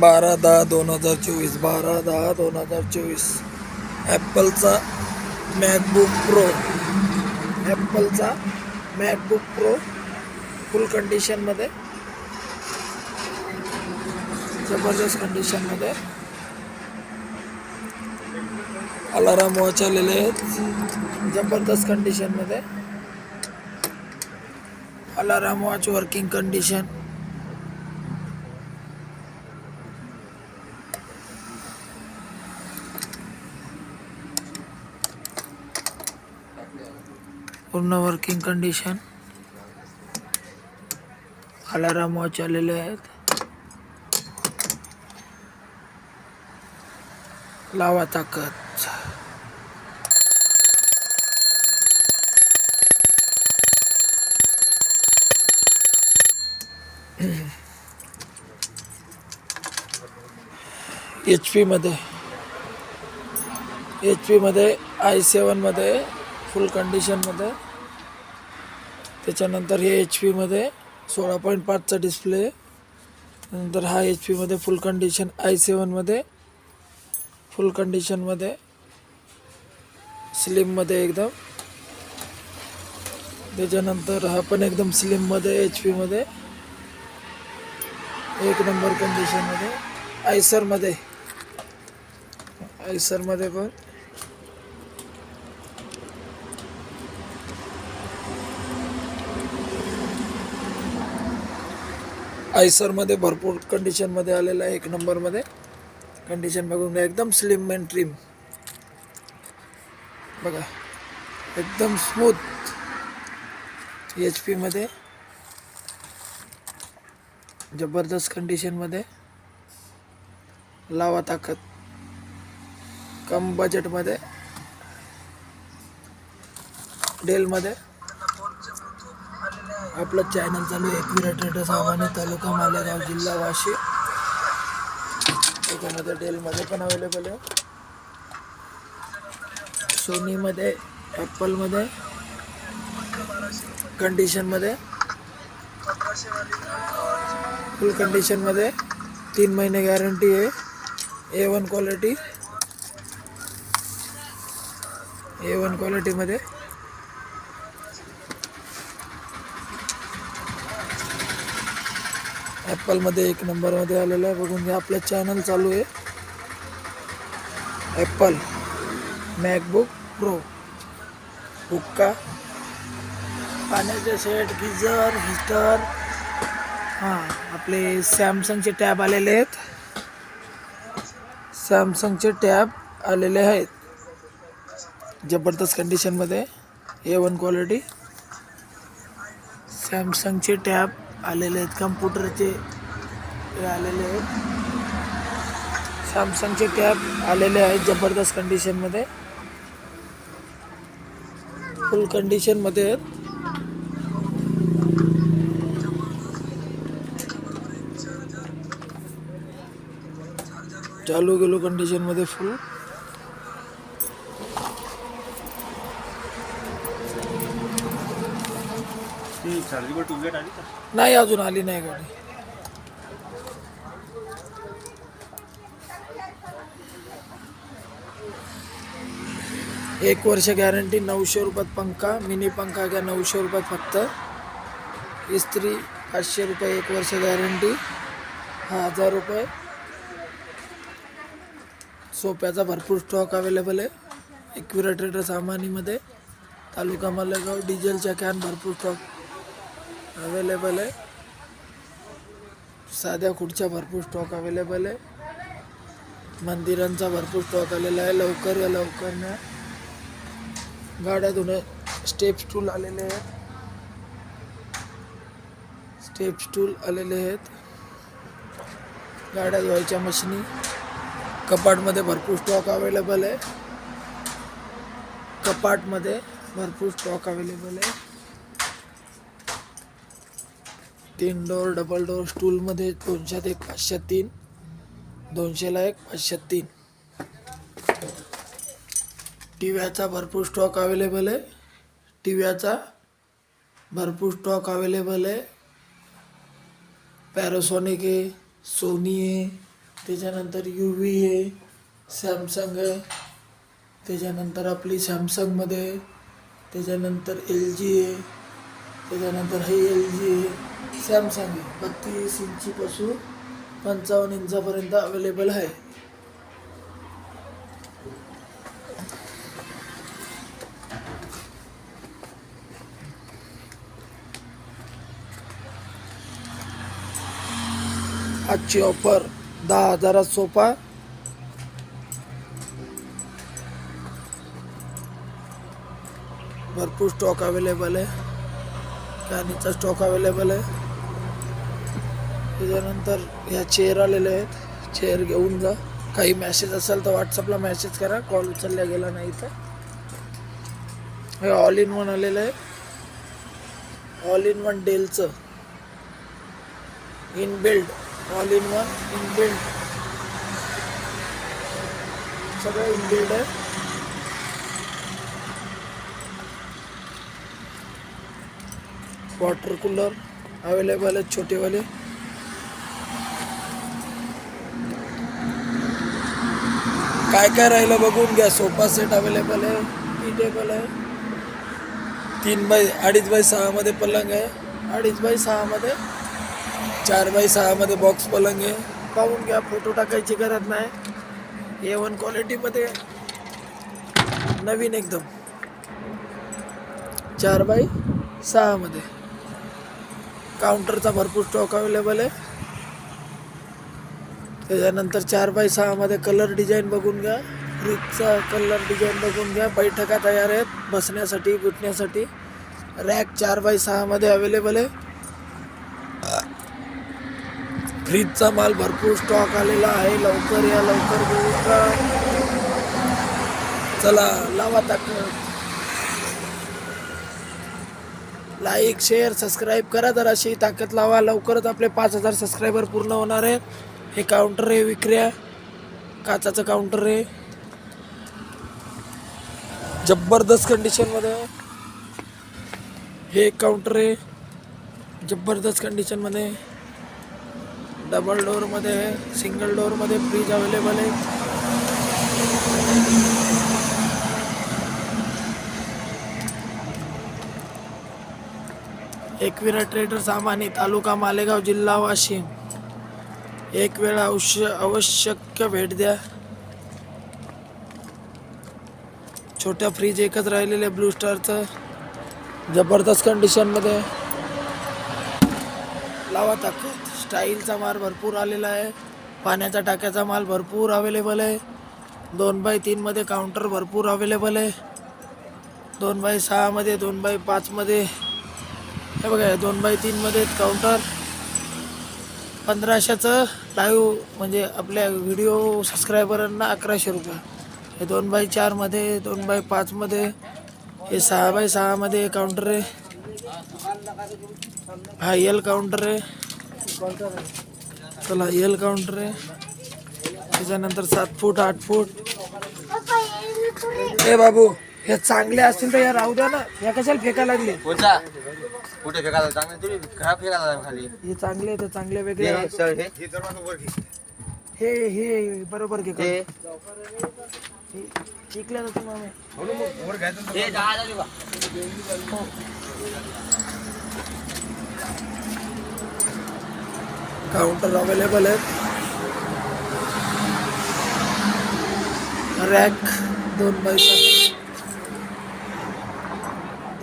बारा दहा दोन हजार चोवीस. बारा दहा दोन हजार चोवीस. ॲपलचा मॅकबुक प्रो. ॲपलचा मॅकबुक प्रो फुल कंडिशनमध्ये. जबरदस्त कंडिशनमध्ये. अलाराम वॉच आलेले आहेत. जबरदस्त कंडिशनमध्ये. Alarm watch working condition. पूर्ण वर्किंग कंडिशन अलाराम वॉच आलेले आहेत. लावा ताकद. एच पीमध्ये एच पीमध्ये आय सेवनमध्ये फुल कंडिशनमध्ये त्याच्यानंतर हे एच पीमध्ये सोळा पॉईंट पाचचा डिस्प्ले नंतर हा एच पीमध्ये फुल कंडिशन आय सेवनमध्ये फुल कंडिशनमध्ये स्लिममध्ये एकदम. त्याच्यानंतर हा पण एकदम स्लिममध्ये एच पीमध्ये एक नंबर कंडिशनमध्ये आयसरमध्ये आयसरमध्ये पण. आयसरमध्ये भरपूर कंडिशनमध्ये आलेला आहे एक नंबरमध्ये. कंडिशन बघून घ्या एकदम स्लिम अँड ट्रिम बघा एकदम स्मूथ एच पीमध्ये जबरदस्त कंडिशनमध्ये लावा ताकद. कम बजेटमध्ये डेलमध्ये आपलं चॅनल चालू एक एकविरा ट्रेडर्स आव्हाने तालुका मालेगाव जिल्हा वाशी. त्याच्यामध्ये डेलमध्ये पण अवेलेबल आहे. सोनीमध्ये ॲपलमध्ये कंडिशनमध्ये फुल कंडिशनमध्ये तीन महिने गॅरंटी आहे. A one quality A one क्वालिटीमध्ये ॲपलमध्ये एक नंबरमध्ये आलेलं आहे. बघून घ्या आपलं चॅनल चालू आहे. ॲपल मॅकबुक प्रो हुक्का. पाण्याचे सेट गिझर हिटर हां आपले सॅमसंगचे टॅब आलेले आहेत. सॅमसंगचे टॅब आलेले आहेत. जबरदस्त कंडिशनमध्ये ए वन क्वालिटी सॅमसंगचे टॅब आलेले आहेत. कम्प्युटरचे आलेले आहेत. सॅमसंगचे टॅब आलेले आहेत जबरदस्त कंडिशनमध्ये फुल कंडिशनमध्ये आहेत. चालू गेलो कंडिशनमध्ये फुल ती सर्जिकल आली का? नाही अजून आली नाही गाडी. एक वर्ष गॅरंटी नऊशे रुपयात पंखा मिनी पंखा घ्या नऊशे रुपयात फक्त. इस्त्री पाचशे रुपये एक वर्ष गॅरंटी हा हजार रुपये. सोप्याचा भरपूर स्टॉक अवेलेबल आहे. एकविरा सामानीमध्ये. तालुका मालेगाव डिझेलच्या कॅन भरपूर स्टॉक अवेलेबल आहे. साध्या खुर्च्या भरपूर स्टॉक अवेलेबल आहे. मंदिरांचा भरपूर स्टॉक आलेला आहे. लवकर या लवकर ना गाड्या धुणे स्टेप स्टूल आलेले आहेत. स्टेप स्टूल आलेले आहेत. गाड्या धुवायच्या मशिनी. कपाटमध्ये भरपूर स्टॉक अवेलेबल आहे. कपाटमध्ये भरपूर स्टॉक अवेलेबल आहे. तीन डोअर डबल डोअर स्टूलमध्ये दोनशेत एक पाचशे तीन दोनशेला एक पाचशे तीन. टीव्याचा भरपूर स्टॉक अवेलेबल आहे. टीव्याचा भरपूर स्टॉक अवेलेबल आहे. पॅरासॉनिक आहे सोनी आहे त्याच्यानंतर यू व्ही आहे सॅमसंग आहे त्याच्यानंतर आपली सॅमसंगमध्ये त्याच्यानंतर एल जी आहे त्याच्यानंतर हे एल जी आहे. सॅमसंग आहे बत्तीस इंचीपासून पंचावन्न इंचापर्यंत अवेलेबल आहे. आजची ऑफर दहा हजारात सोपा. भरपूर स्टॉक अवेलेबल आहे. कॅनीचा स्टॉक अवेलेबल आहे. त्याच्यानंतर ह्या चेअर आलेले आहेत. चेअर घेऊन जा. काही मॅसेज असेल तर व्हॉट्सअपला मॅसेज करा. कॉल उचलला गेला नाही तर. हे ऑल इन वन आलेलं आहे. All in one डेलचं in build all in one in build सगळं इन बिल्ड आहे. वॉटर कूलर अवेलेबल आहेत छोटेवाले काय काय राहिलं बघून घ्या. सोफा सेट अवेलेबल आहे टी टेबल आहे. तीन बाय अडीच बाय सहामध्ये पलंग आहे. अडीच बाय सहामध्ये चार बाय सहामध्ये बॉक्स पलंग आहे. पाहून घ्या फोटो टाकायची गरज नाही. ए वन क्वालिटीमध्ये नवीन एकदम. चार बाय सहामध्ये काउंटरचा भरपूर स्टॉक अवेलेबल आहे. त्याच्यानंतर चार बाय सहामध्ये कलर डिझाईन बघून घ्या. फ्रीजचा कलर डिझाईन बघून घ्या. बैठका तयार आहेत बसण्यासाठी गुटण्यासाठी रॅक चार बाय सहामध्ये अवेलेबल आहे. फ्रीजचा माल भरपूर स्टॉक आलेला आहे. लवकर या लवकर चला लावा ताक लाईक शेअर सबस्क्राईब करा तर अशी ताकद लावा. लवकरच आपले पाच हजार सबस्क्रायबर पूर्ण होणार आहे. हे काउंटर आहे विक्रिया. काचाचं काउंटर आहे. जबरदस्त कंडिशनमध्ये हे एक काउंटर आहे. जबरदस्त कंडिशनमध्ये डबल डोअरमध्ये आहे. सिंगल डोअरमध्ये फ्रीज अवेलेबल आहे. एकविरा ट्रेडर सामानी तालुका मालेगाव जिल्हा वाशिम. एक वेळ अवश्य आवश्यक भेट द्या. छोट्या फ्रीज एकच राहिलेले ब्लू स्टारचं जबरदस्त कंडिशनमध्ये लावा ताकद. स्टाईलचा माल भरपूर आलेला आहे. पाण्याचा टाक्याचा माल भरपूर अवेलेबल आहे. दोन बाय तीनमध्ये काउंटर भरपूर अवेलेबल आहे. दोन बाय सहामध्ये दोन बाय पाचमध्ये हे बघा हे दोन बाय तीनमध्ये काउंटर पंधराशेचं लाईव्ह म्हणजे आपल्या व्हिडिओ सबस्क्रायबरांना अकराशे रुपये. हे दोन बाय चारमध्ये दोन बाय पाचमध्ये हे सहा बाय सहामध्ये काउंटर आहे. हा एल काउंटर आहे. चला एल काउंटर आहे. त्याच्यानंतर सात फूट आठ फूट. ए बाबू हे चांगले असतील तर या राहू द्या ना. या कशाला फेकायला लागले? कोणता? कुठे फेकायला चांगलं तुम्ही खराब फेकायला खाली. हे चांगले आहे, ते चांगले वेगळे हे. सर हे? हे हे बरोबर घे हे? शिकल्या जातो मामे हे दहा हजार देऊ का? काउंटर अवेलेबल आहेत. रॅक दोन बाय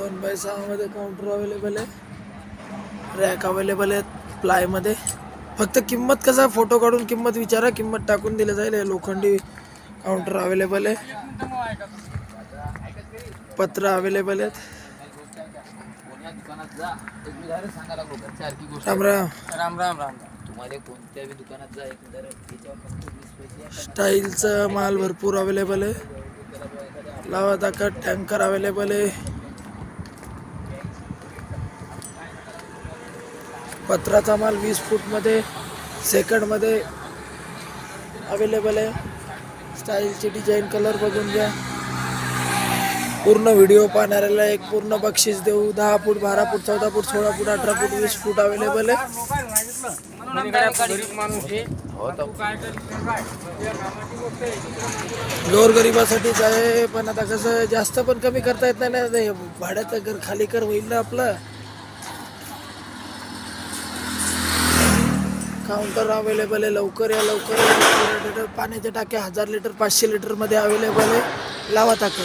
दोन बाय सहामध्ये काउंटर अवेलेबल आहे. रॅक अवेलेबल आहेत प्लायमध्ये फक्त किंमत कसा फोटो काढून किंमत विचारा. किंमत टाकून दिली जाईल. हे लोखंडी काउंटर अवेलेबल आहे. पत्र अवेलेबल आहेत. राम राम. राम राम राम. स्टाईलचं माल भरपूर अवेलेबल आहे. लावा ताकद टँकर अवेलेबल आहे. पत्राचा माल वीस फूटमध्ये सेकंडमध्ये अवेलेबल आहे. स्टाईलची डिझाईन कलर बघून घ्या. पूर्ण व्हिडिओ पाहणाऱ्याला एक पूर्ण बक्षीस देऊ. दहा फूट बारा फूट चौदा फूट सोळा फूट अठरा फूट वीस फूट अवेलेबल आहे. गोरगरिबासाठीच आहे? पण आता कसं जास्त पण कमी करता येत नाही ना. भाड्याचं घर खाली कर होईल ना आपलं. काउंटर अवेलेबल आहे. लवकर या लवकर या. लवकर या. पाण्याचे हजार लिटर पाचशे लिटरमध्ये अवेलेबल आहे. लावा टाकत